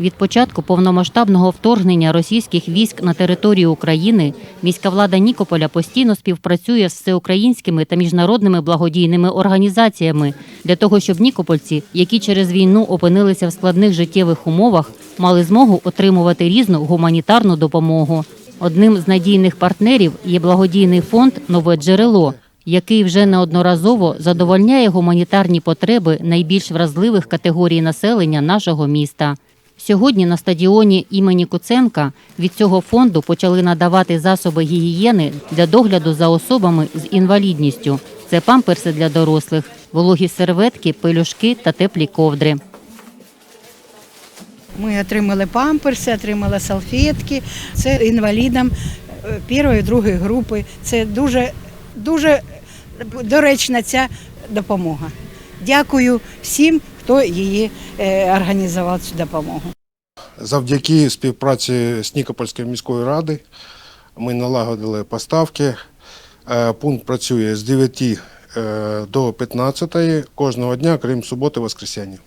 Від початку повномасштабного вторгнення російських військ на територію України міська влада Нікополя постійно співпрацює з всеукраїнськими та міжнародними благодійними організаціями для того, щоб нікопольці, які через війну опинилися в складних життєвих умовах, мали змогу отримувати різну гуманітарну допомогу. Одним з надійних партнерів є благодійний фонд Нове джерело, який вже неодноразово задовольняє гуманітарні потреби найбільш вразливих категорій населення нашого міста. Сьогодні на стадіоні імені Куценка від цього фонду почали надавати засоби гігієни для догляду за особами з інвалідністю. Це памперси для дорослих, вологі серветки, пелюшки та теплі ковдри. Ми отримали памперси, отримали салфетки. Це інвалідам е, першої, другої групи. Це дуже, дуже доречна ця допомога. Дякую всім, хто її е, організував цю допомогу. Завдяки співпраці з Нікопольською міською ради ми налагодили поставки. Е, Пункт працює з 9 е, до 15 кожного дня, крім суботи воскресенья.